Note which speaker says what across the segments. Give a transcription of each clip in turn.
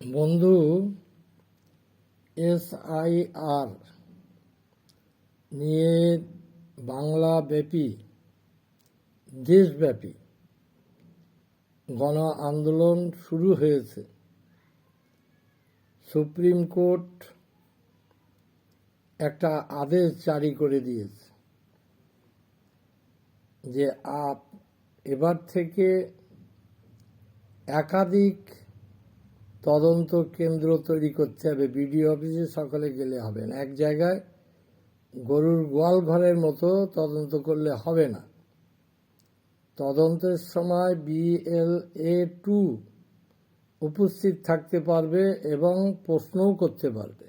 Speaker 1: বন্ধু, এসআইআর নিয়ে বাংলাব্যাপী, দেশব্যাপী গণ আন্দোলন শুরু হয়েছে। সুপ্রিম কোর্ট একটা আদেশ জারি করে দিয়েছে যে আপ, এবার থেকে একাধিক তদন্ত কেন্দ্র তৈরি করতে হবে। বিডিও অফিসে সকলে গেলে হবে না। এক জায়গায় গরুর গোয়াল ঘরের মতো তদন্ত করলে হবে না। তদন্তের সময় বিএলএ টু উপস্থিত থাকতে পারবে এবং প্রশ্নও করতে পারবে।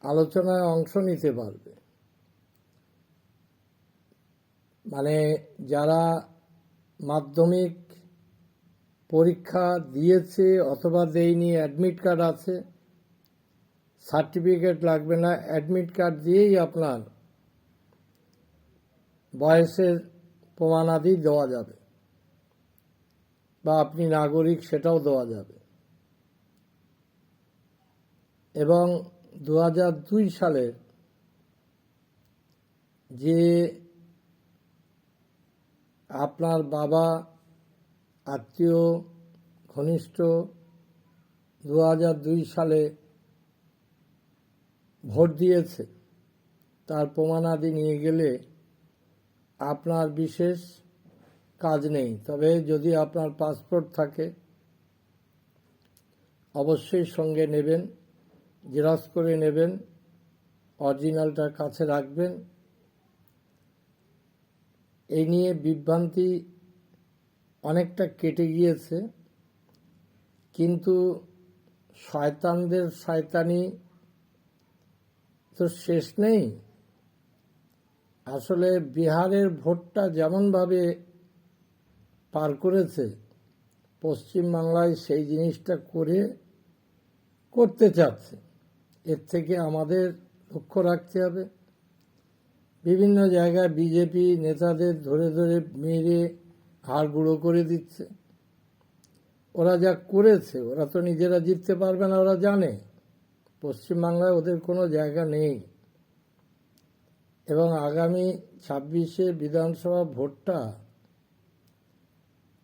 Speaker 1: আলোচনায় অংশ নিতে পারবে। মানে যারা মাধ্যমিক পরীক্ষা দিয়েছে অথবা দেয়নি অ্যাডমিট কার্ড আছে। সার্টিফিকেট লাগবে না অ্যাডমিট কার্ড দিয়েই আপনার বয়সের প্রমাণাদি দেওয়া যাবে। বা আপনি নাগরিক সেটাও দেওয়া যাবে। এবং দু দুই সালের যে আপনার বাবা আত্মীয়, ঘনিষ্ঠ দু দুই সালে ভোট দিয়েছে। তার প্রমাণাদি নিয়ে গেলে আপনার বিশেষ কাজ নেই। তবে যদি আপনার পাসপোর্ট থাকে, অবশ্যই সঙ্গে নেবেন, জেরক্স করে নেবেন, অরিজিনালটা কাছে রাখবেন। এই নিয়ে বিভ্রান্তি অনেকটা কেটে গিয়েছে। কিন্তু শয়তানদের শয়তানি তো শেষ নেই। আসলে বিহারের ভোটটা যেমনভাবে পার করেছে পশ্চিমবাংলায় সেই জিনিসটা করে করতে চাচ্ছে। এর থেকে আমাদের লক্ষ্য রাখতে হবে। বিভিন্ন জায়গায় বিজেপি নেতাদের ধরে ধরে মেরে হাড় গুঁড়ো করে দিচ্ছে। ওরা যা করেছে, ওরা তো নিজেরা জিততে পারবে না, ওরা জানে। পশ্চিমবাংলায় ওদের কোনো জায়গা নেই। এবং আগামী ছাব্বিশে বিধানসভা ভোটটা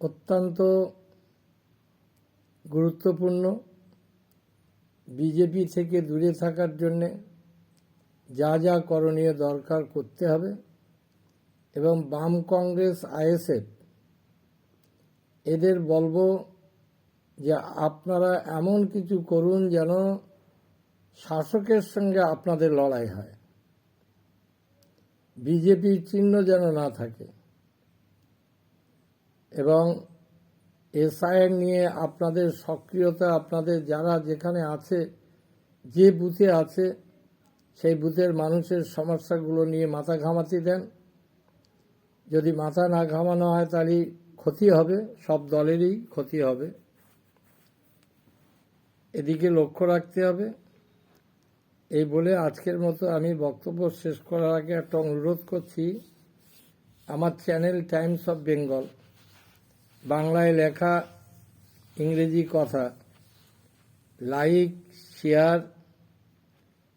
Speaker 1: অত্যন্ত গুরুত্বপূর্ণ। বিজেপি থেকে দূরে থাকার জন্যে যা যা করণীয় দরকার করতে হবে। এবং বাম কংগ্রেস, আইএসএফ এদের বলব যে আপনারা এমন কিছু করুন যেন শাসকের সঙ্গে আপনাদের লড়াই হয়। বিজেপির চিহ্ন যেন না থাকে। এবং এসআইএর নিয়ে আপনাদের সক্রিয়তা, আপনাদের যারা যেখানে আছে, যে বুথে আছে, সেই বুথের মানুষের সমস্যাগুলো নিয়ে মাথা ঘামাতে দেন। যদি মাথা না ঘামানো হয় তাহলে ক্ষতি হবে, সব দলেরই ক্ষতি হবে। এদিকে লক্ষ্য রাখতে হবে। এই বলে আজকের মতো আমি বক্তব্য শেষ করার আগে একটা অনুরোধ করছি। আমার চ্যানেল টাইমস অফ বেঙ্গল, বাংলায় লেখা ইংরেজি কথা, লাইক, শেয়ার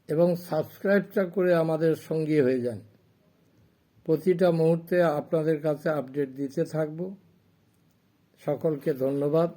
Speaker 1: এবং সাবস্ক্রাইবটা করে আমাদের সঙ্গী হয়ে যান। প্রতিটা মুহূর্তে আপনাদের কাছে আপডেট দিতে থাকব। সকলকে ধন্যবাদ।